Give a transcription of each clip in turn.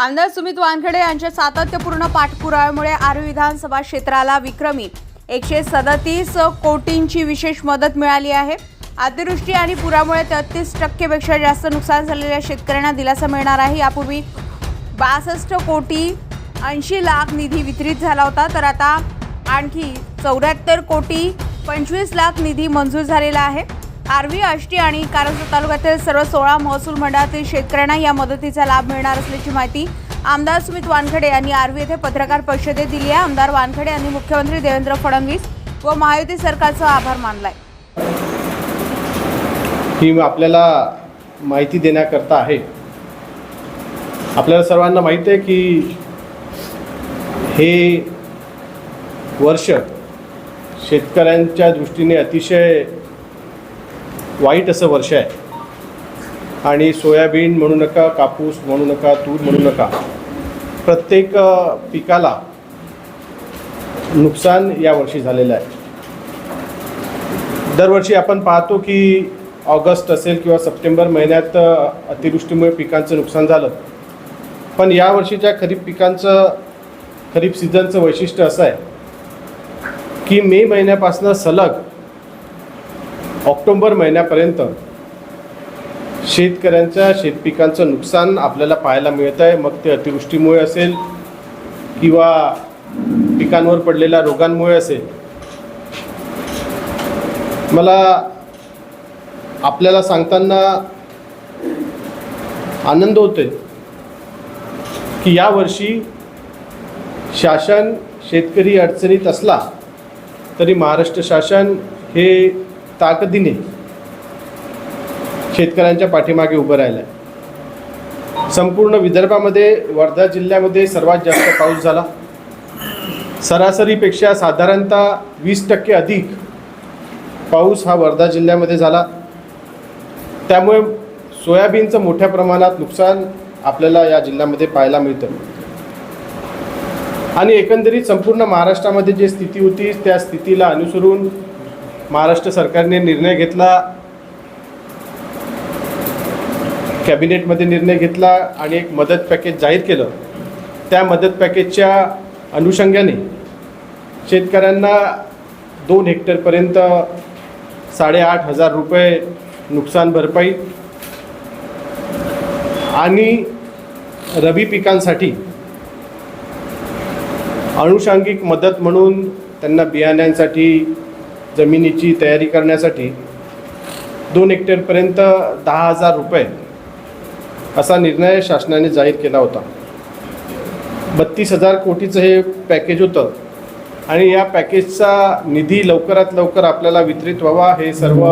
आमदार सुमित वानखेडे यांच्या सातत्यपूर्ण पाठपुराव्यामुळे आर्वी विधानसभा क्षेत्राला विक्रमी एकशे सदतीस कोटींची विशेष मदत मिळाली आहे. अतिवृष्टी आणि पुरामुळे तेहतीस टक्केपेक्षा जास्त नुकसान झालेल्या शेतकऱ्यांना दिलासा मिळणार आहे. यापूर्वी बासष्ट कोटी ऐंशी लाख निधी वितरित झाला होता तर आता आणखी चौऱ्याहत्तर कोटी पंचवीस लाख निधी मंजूर झालेला आहे. आर्वी आष्टी आणि कारंजा तालुक्यातील सर्व सोळा महसूल मंडळातील शेतकऱ्यांना या मदतीचा लाभ मिळणार असल्याची माहिती आमदार सुमित वानखडे यांनी आर्वी येथे पत्रकार परिषदेत दिली आहे. आमदार वानखडे यांनी मुख्यमंत्री देवेंद्र फडणवीस व महायुती सरकारचा आभार मानलाय. ही आपल्याला माहिती देण्याकरता आहे. आपल्याला सर्वांना माहीत आहे की हे वर्ष शेतकऱ्यांच्या दृष्टीने अतिशय वाईट असं वर्ष आहे. आणि सोयाबीन म्हणू नका कापूस म्हणू नका तूर म्हणू नका. प्रत्येक पिकाला नुकसान यावर्षी झालेलं आहे. दरवर्षी आपण पाहतो की ऑगस्ट असेल किंवा सप्टेंबर महिन्यात अतिवृष्टीमुळे पिकांचं नुकसान झालं. पण यावर्षीच्या खरीप पिकांचं खरीप सीझनचं वैशिष्ट्य असं आहे की मे महिन्यापासून सलग ऑक्टोंबर महिन्यापर्यंत शेतकऱ्यांच्या शेतपिकांचं नुकसान आपल्याला पाहायला मिळत आहे. मग ते अतिवृष्टीमुळे असेल किंवा पिकांवर पडलेल्या रोगांमुळे असेल. मला आपल्याला सांगताना आनंद होतोय की यावर्षी शासन शेतकरी अडचणीत असला तरी महाराष्ट्र शासन हे ताकदीने शेतकऱ्यांच्या पाठीमागे उभं राहिलं आहे संपूर्ण विदर्भामध्ये वर्धा जिल्ह्यामध्ये सर्वात जास्त पाऊस झाला. सरासरीपेक्षा साधारणतः वीस टक्के अधिक पाऊस हा वर्धा जिल्ह्यामध्ये झाला. त्यामुळे सोयाबीनचं मोठ्या प्रमाणात नुकसान आपल्याला या जिल्ह्यामध्ये पाहायला मिळतं. आणि एकंदरीत संपूर्ण महाराष्ट्रामध्ये जी स्थिती होती त्या स्थितीला अनुसरून महाराष्ट्र सरकारने निर्णय घेतला कॅबिनेटमध्ये निर्णय घेतला आणि एक मदत पॅकेज जाहीर केलं. त्या मदत पॅकेजच्या अनुषंगाने शेतकऱ्यांना दोन हेक्टरपर्यंत साडेआठ हजार रुपये नुकसान भरपाई आणि रबी पिकांसाठी अनुषंगिक मदत म्हणून त्यांना बियाण्यांसाठी जमिनीची तयारी करण्यासाठी दोन हेक्टरपर्यंत दहा हजार रुपये असा निर्णय शासनाने जाहीर केला होता. बत्तीस हजार कोटीचं हे पॅकेज होतं आणि या पॅकेजचा निधी लवकरात लवकर आपल्याला वितरित व्हावा हे सर्व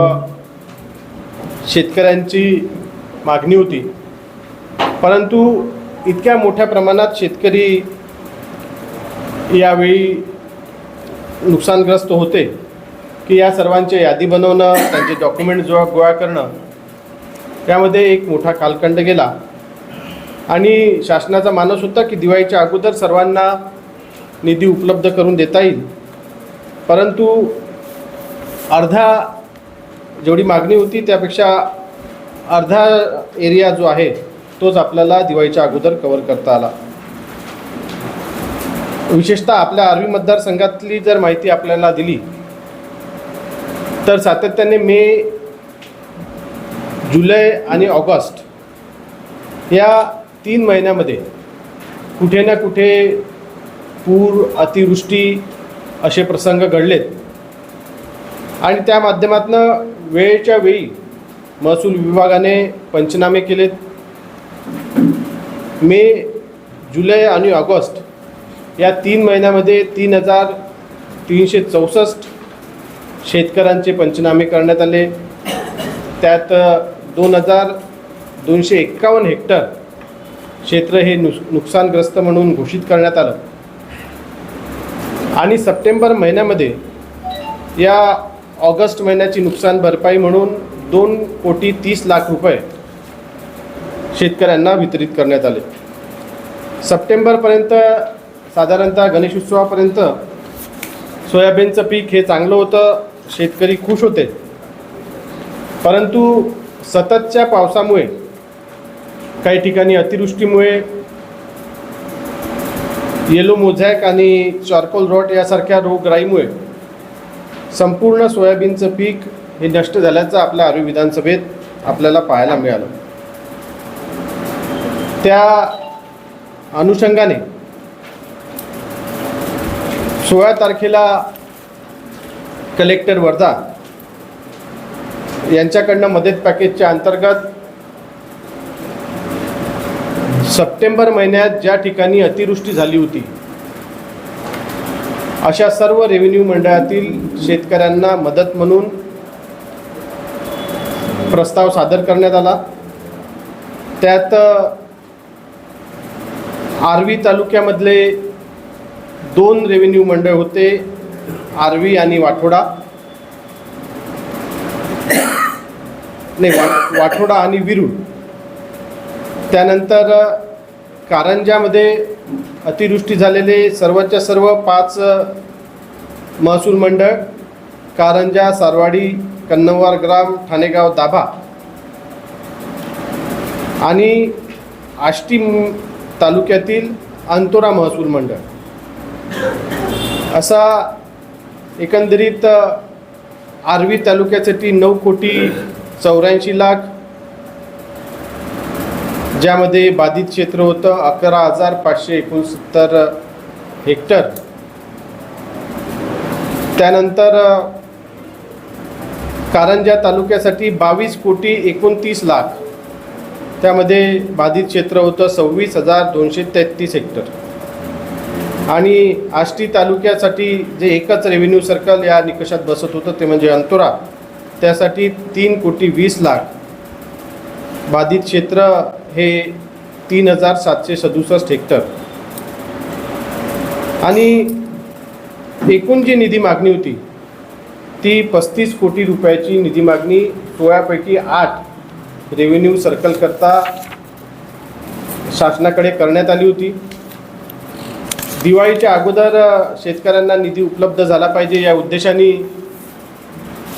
शेतकऱ्यांची मागणी होती. परंतु इतक्या मोठ्या प्रमाणात शेतकरी यावेळी नुकसानग्रस्त होते. की या सर्वांची यादी बनवणं त्यांचे डॉक्युमेंट जो गोळा करणं त्यामध्ये एक मोठा कालखंड गेला. आणि शासनाचा मानस होता की दिवाळीच्या अगोदर सर्वांना निधी उपलब्ध करून देता येईल. परंतु अर्धा जेवढी मागणी होती त्यापेक्षा अर्धा एरिया जो आहे तोच आपल्याला दिवाळीच्या अगोदर कवर करता आला. विशेषतः आपल्या आर्वी मतदारसंघातली जर माहिती आपल्याला दिली तर सातत्याने मे जुलै आणि ऑगस्ट या तीन महिन्यामध्ये कुठे ना कुठे पूर अतिवृष्टी असे प्रसंग घडलेत. आणि त्या माध्यमातून वेळेच्या वेळी महसूल विभागाने पंचनामे केलेत. मे जुलै आणि ऑगस्ट या तीन महिन्यामध्ये तीन हजार तीनशे चौसष्ट शेतकऱ्यांचे पंचनामे करण्यात आले. त्यात दोन हजार दोनशे एक्कावन्न हेक्टर क्षेत्र हे नुस नुकसानग्रस्त म्हणून घोषित करण्यात आलं. आणि सप्टेंबर महिन्यामध्ये या ऑगस्ट महिन्याची नुकसान भरपाई म्हणून दोन कोटी तीस लाख रुपये शेतकऱ्यांना वितरित करण्यात आले. सप्टेंबरपर्यंत साधारणतः गणेशोत्सवापर्यंत सोयाबीनचं पीक हे चांगलं होतं. शेतकरी खुश होते. परंतु सततच्या पावसामुळे काही ठिकाणी अतिवृष्टीमुळे येलो मोझॅक आणि चार्कोल रॉट यासारख्या रोगराईमुळे संपूर्ण सोयाबीनचं पीक हे नष्ट झाल्याचं आपल्या आरोग्य विधानसभेत आपल्याला पाहायला मिळालं. त्या अनुषंगाने सोळा तारखेला कलेक्टर वर्धा यांच्याकडनं मदत पॅकेजच्या अंतर्गत सप्टेंबर महिन्यात ज्या ठिकाणी अतिवृष्टी झाली होती अशा सर्व रेव्हेन्यू मंडळातील शेतकऱ्यांना मदत म्हणून प्रस्ताव सादर करण्यात आला. त्यात आर्वी तालुक्यामधले दोन रेव्हेन्यू मंडळ होते. आर्वी आणि वाठोडा. नाही वा वाठोडा आणि विरूळ त्यानंतर कारंजामध्ये अतिवृष्टी झालेले सर्वच्या सर्व पाच महसूल मंडळ कारंजा सारवाडी कन्नवार ग्राम ठाणेगाव दाभा. आणि आष्टी तालुक्यातील अंतोरा महसूल मंडळ. असा एकंदरीत आर्वी तालुक्यासाठी नऊ कोटी चौऱ्याऐंशी लाख ज्यामध्ये बाधित क्षेत्र होतं अकरा हजार पाचशे एकोणसत्तर हेक्टर. त्यानंतर कारंजा तालुक्यासाठी बावीस कोटी एकोणतीस लाख. त्यामध्ये बाधित क्षेत्र होतं सव्वीस हजार दोनशे तेहतीस हेक्टर. आणि आष्टी तालुक्यासाठी जे एकच रेव्हेन्यू सर्कल या निकषात बसत होतं ते म्हणजे अंतोरा. त्यासाठी तीन कोटी वीस लाख बाधित क्षेत्र हे तीन हजार सातशे सदुसष्ट हेक्टर. आणि एकूण जी निधी मागणी होती ती पस्तीस कोटी रुपयाची निधी मागणी सोळापैकी आठ रेव्हेन्यू सर्कलकरता शासनाकडे करण्यात आली होती. दिवाळीच्या अगोदर शेतकऱ्यांना निधी उपलब्ध झाला पाहिजे या उद्देशाने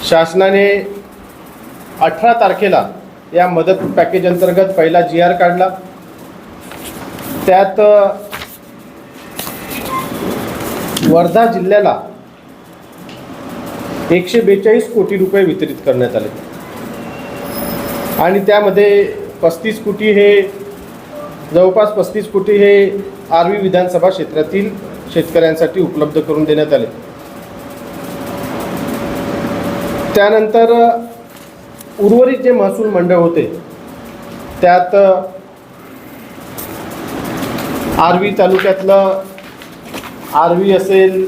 शासनाने अठरा तारखेला या मदत पॅकेज अंतर्गत पहिला जी आर काढला. त्यात वर्धा जिल्ह्याला एकशे बेचाळीस कोटी रुपये वितरित करण्यात आले. आणि त्यामध्ये पस्तीस कोटी हे जवळपास पस्तीस कोटी हे आर्वी विधानसभा क्षेत्रातील शेतकऱ्यांसाठी उपलब्ध करून देण्यात आले. त्यानंतर उर्वरित जे महसूल मंडळ होते त्यात आर्वी तालुक्यातलं आर्वी असेल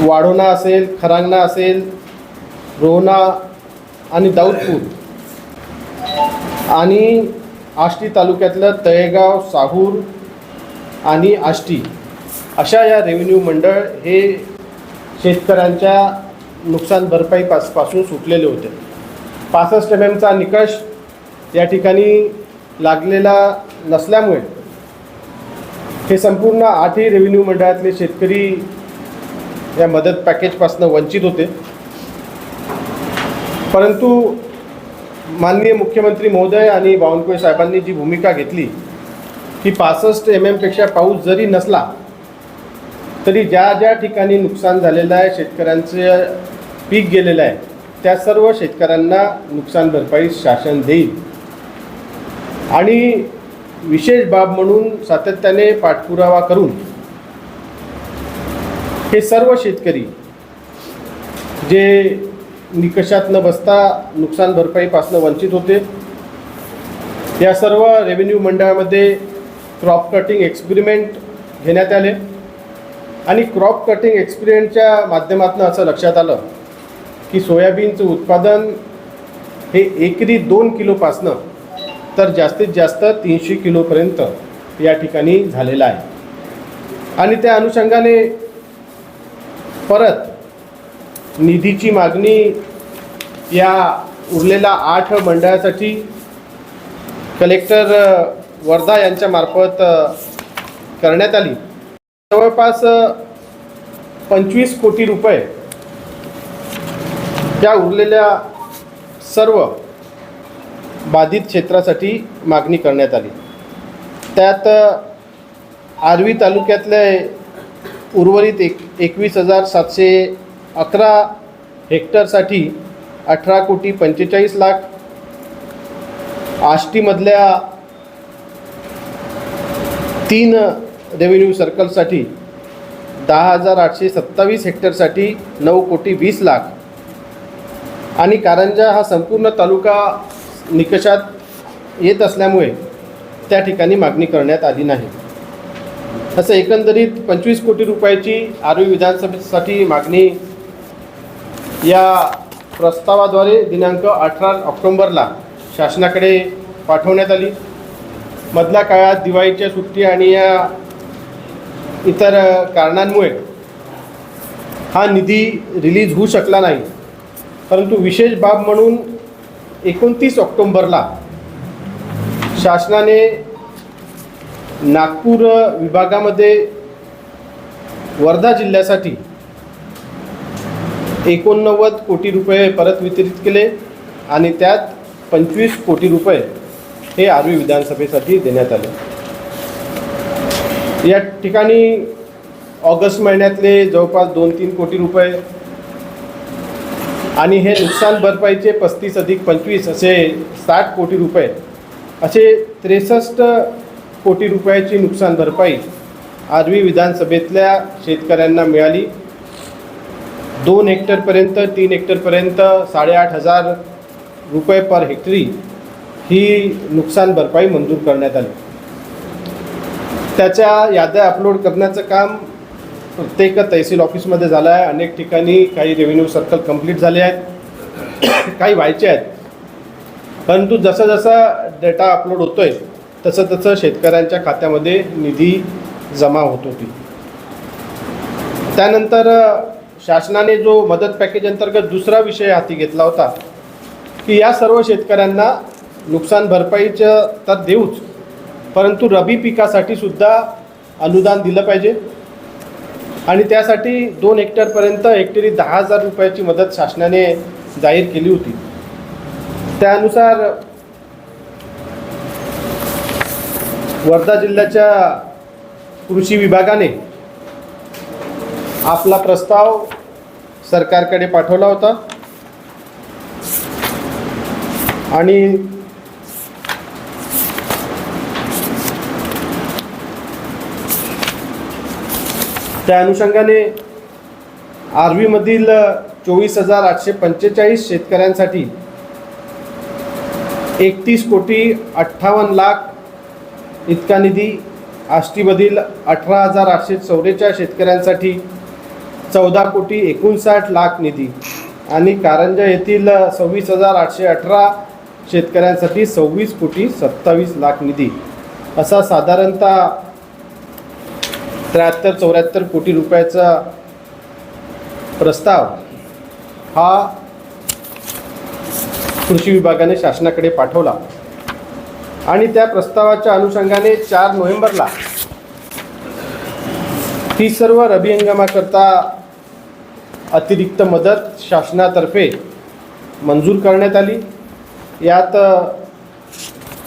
वाढोणा असेल खरांगणा असेल रोहना आणि दाऊदपूर आणि आष्टी तालुक्यातलं तळेगाव साहूर आणि आष्टी अशा या रेव्हेन्यू मंडळ हे शेतकऱ्यांच्या नुकसान भरपाई पासपासून सुटलेले होते. पासष्ट एम एमचा निकष या ठिकाणी लागलेला नसल्यामुळे हे संपूर्ण आठही रेव्हेन्यू मंडळातले शेतकरी या मदत पॅकेजपासून वंचित होते. परंतु माननीय मुख्यमंत्री महोदय आणि बावनकुळे साहेबांनी जी भूमिका घेतली की पासष्ट एम एमपेक्षा पाऊस जरी नसला तरी ज्या ज्या ठिकाणी नुकसान झालेलं आहे शेतकऱ्यांचं पीक गेलेलं आहे त्या सर्व शेतकऱ्यांना नुकसान भरपाई शासन देईल. आणि विशेष बाब म्हणून सातत्याने पाठपुरावा करून हे सर्व शेतकरी जे निकषात न बसता नुकसान भरपाईपासून वंचित होते. या सर्व रेव्हेन्यू मंडळामध्ये क्रॉप कटिंग एक्सपेरिमेंट घेण्यात आले. आणि क्रॉप कटिंग एक्सपिरियंटच्या माध्यमातून असं लक्षात आलं की सोयाबीनचं उत्पादन हे एकरी दोन किलोपासनं तर जास्तीत जास्त तीनशे किलोपर्यंत या ठिकाणी झालेलं आहे. आणि त्या अनुषंगाने परत निधीची मागणी या उरलेल्या आठ मंडळासाठी कलेक्टर वर्धा यांच्यामार्फत करण्यात आली. जवळपास पंचवीस कोटी रुपये त्या उरलेल्या सर्व बाधित क्षेत्रासाठी मागणी करण्यात आली. त्यात आर्वी तालुक्यातले उर्वरित एक एकवीस हजार सातशे अकरा हेक्टरसाठी अठरा कोटी पंचेचाळीस लाख आष्टीमधल्या तीन रेव्हेन्यू सर्कलसाठी दहा हजार आठशे सत्तावीस हेक्टरसाठी नऊ कोटी वीस लाख. आणि कारंजा हा संपूर्ण तालुका निकषात येत असल्यामुळे त्या ठिकाणी मागणी करण्यात आली नाही. असं एकंदरीत पंचवीस कोटी रुपयाची आरवी विधानसभेसाठी मागणी या प्रस्तावाद्वारे दिनांक अठरा ऑक्टोंबरला शासनाकडे पाठवण्यात आली. मधल्या काळात दिवाळीच्या सुट्टी आणि या इतर कारणांमुळे हा निधी रिलीज होऊ शकला नाही. परंतु विशेष बाब म्हणून एकोणतीस ऑक्टोंबरला शासनाने नागपूर विभागामध्ये वर्धा जिल्ह्यासाठी एकोणनव्वद कोटी रुपये परत वितरित केले आणि त्यात पंचवीस कोटी रुपये हे आर्वी विधानसभेसाठी देण्यात आले. या ठिकाणी ऑगस्ट महिन्यातले जवळपास दोन तीन कोटी रुपये आणि हे नुकसान भरपाईचे पस्तीस अधिक पंचवीस असे साठ कोटी रुपये असे त्रेसष्ट कोटी रुपयाची नुकसान भरपाई आर्वी विधानसभेतल्या शेतकऱ्यांना मिळाली. दोन हेक्टरपर्यंत तीन हेक्टरपर्यंत साडेआठ हजार रुपये पर हेक्टरी ही नुकसान भरपाई मंजूर करण्यात आली. त्याच्या याद्या अपलोड करण्याचं काम प्रत्येक तहसील ऑफिसमध्ये झालं आहे. अनेक ठिकाणी काही रेव्हेन्यू सर्कल कंप्लीट झाले आहेत. काही व्हायचे आहेत. परंतु जसा जसा डेटा अपलोड होतो आहे तसं तसं शेतकऱ्यांच्या खात्यामध्ये निधी जमा होत होती. त्यानंतर शासनाने जो मदत पॅकेज अंतर्गत दुसरा विषय हाती घेतला होता की या सर्व शेतकऱ्यांना नुकसान भरपाईचं तर देऊच परंतु रबी पिकासाठी सुद्धा अनुदान दिलं पाहिजे. आणि त्यासाठी दोन हेक्टरपर्यंत हेक्टरी दहा हजार रुपयाची मदत शासनाने जाहीर केली होती. त्यानुसार वर्धा जिल्ह्याच्या कृषी विभागाने आपला प्रस्ताव सरकारकडे पाठवला होता. आणि त्या अनुषंगाने आर्वीमधील चोवीस हजार आठशे पंचेचाळीस शेतकऱ्यांसाठी एकतीस कोटी अठ्ठावन्न लाख इतका निधी आष्टीमधील अठरा हजार आठशे चौवेचाळीस शेतकऱ्यांसाठी चौदा कोटी एकोणसाठ लाख निधी. आणि कारंजा येथील सव्वीस हजार आठशे अठरा शेतकऱ्यांसाठी सव्वीस कोटी सत्तावीस लाख निधी. असा साधारणतः त्र्याहत्तर चौऱ्याहत्तर कोटी रुपयाचा प्रस्ताव हा कृषी विभागाने शासनाकडे पाठवला. आणि त्या प्रस्तावाच्या अनुषंगाने चार नोव्हेंबरला ही सर्व रबी हंगामाकरता अतिरिक्त मदत शासनातर्फे मंजूर करण्यात आली. यात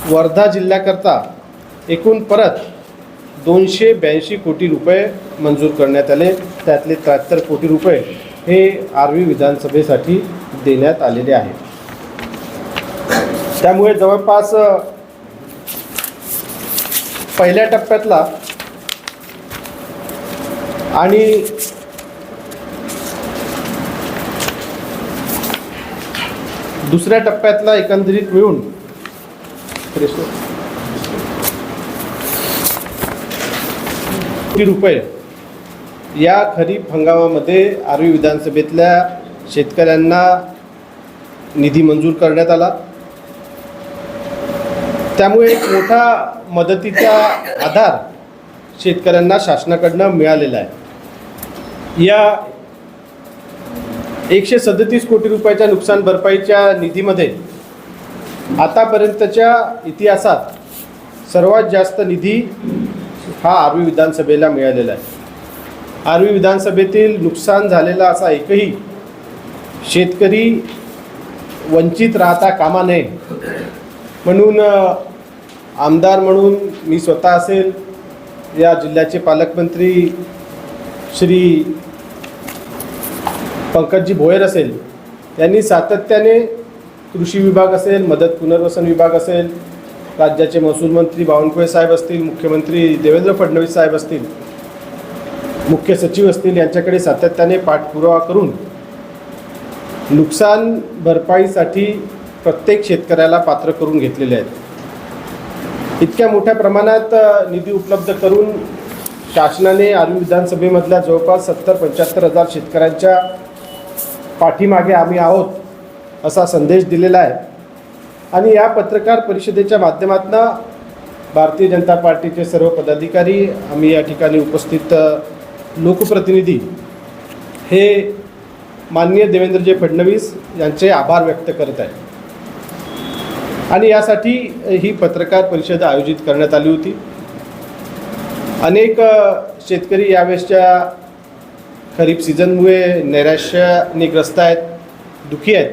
वर्धा जिल्ह्याकरता एकूण परत दोनशे ब्याऐंशी कोटी रुपये मंजूर करण्यात आले. त्यातले त्र्याहत्तर कोटी रुपये हे आर्वी विधानसभेसाठी देण्यात आलेले आहे त्यामुळे जवळपास पहिल्या टप्प्यातला आणि दुसऱ्या टप्प्यातला एकंदरीत मिळून. रुपये. या खरीप हंगामामध्ये आर्वी विधानसभेतल्या शेतकऱ्यांना निधी मंजूर करण्यात आला. त्यामुळे एक मोठा मदतीचा आधार शेतकऱ्यांना शासनाकडनं मिळालेला आहे. या एकशे सदतीस कोटी रुपयाच्या नुकसान भरपाईच्या निधीमध्ये आतापर्यंतच्या इतिहासात सर्वात जास्त निधी हा आर्वी विधानसभेला मिळालेला आहे. आर्वी विधानसभेतील नुकसान झालेला असा एकही शेतकरी वंचित राहता कामा नये म्हणून आमदार म्हणून मी स्वतः असेल या जिल्ह्याचे पालकमंत्री श्री पंकजी भोयर असेल यांनी सातत्याने कृषी विभाग असेल मदत पुनर्वसन विभाग असेल राज्याचे महसूल मंत्री बावनकुळे साहेब असतील मुख्यमंत्री देवेंद्र फडणवीस साहेब असतील मुख्य सचिव असतील यांच्याकडे सातत्याने पाठपुरावा करून नुकसान भरपाईसाठी प्रत्येक शेतकऱ्याला पात्र करून घेतलेले आहेत. इतक्या मोठ्या प्रमाणात निधी उपलब्ध करून शासनाने आर्वी विधानसभेमधल्या जवळपास सत्तर पंच्याहत्तर हजार शेतकऱ्यांच्या पाठीमागे आम्ही आहोत असा संदेश दिलेला आहे. आणि या पत्रकार परिषदेच्या माध्यमातून भारतीय जनता पार्टीचे सर्व पदाधिकारी आम्ही या ठिकाणी उपस्थित लोकप्रतिनिधी हे माननीय देवेंद्रजी फडणवीस यांचे आभार व्यक्त करत आहे आणि यासाठी ही पत्रकार परिषद आयोजित करण्यात आली होती. अनेक शेतकरी यावेळेसच्या खरीप सीझनमुळे नैराश्याने ग्रस्त आहेत दुखी आहेत.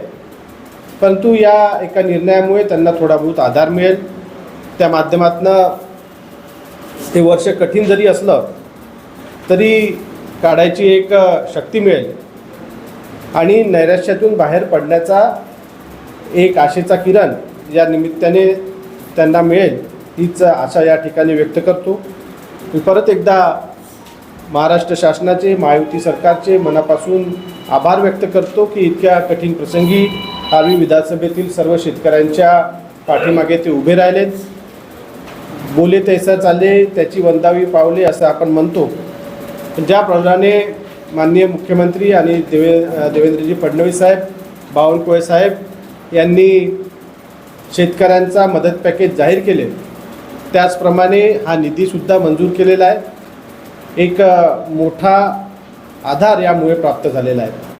परंतु या एका निर्णयामुळे त्यांना थोडा बहुत आधार मिळेल. त्या माध्यमातनं ते वर्ष कठीण जरी असलं तरी काढायची एक शक्ती मिळेल. आणि नैराश्यातून बाहेर पडण्याचा एक आशेचा किरण या निमित्ताने त्यांना मिळेल हीच आशा या ठिकाणी व्यक्त करतो. मी परत एकदा महाराष्ट्र शासनाचे महायुती सरकारचे मनापासून आभार व्यक्त करतो की इतक्या कठीण प्रसंगी आर्वी विधानसभेतील सर्व शेतकऱ्यांच्या पाठीमागे ते उभे राहिलेत. बोले तैसा चालले त्याची वंदावी पावले असं आपण म्हणतो. ज्याप्रमाणे माननीय मुख्यमंत्री आणि देवे देवेंद्रजी फडणवीस साहेब बावनकुळे साहेब यांनी शेतकऱ्यांचा मदत पॅकेज जाहीर केले त्याचप्रमाणे हा निधीसुद्धा मंजूर केलेला आहे. एक मोठा आधार यामुळे प्राप्त झालेला आहे.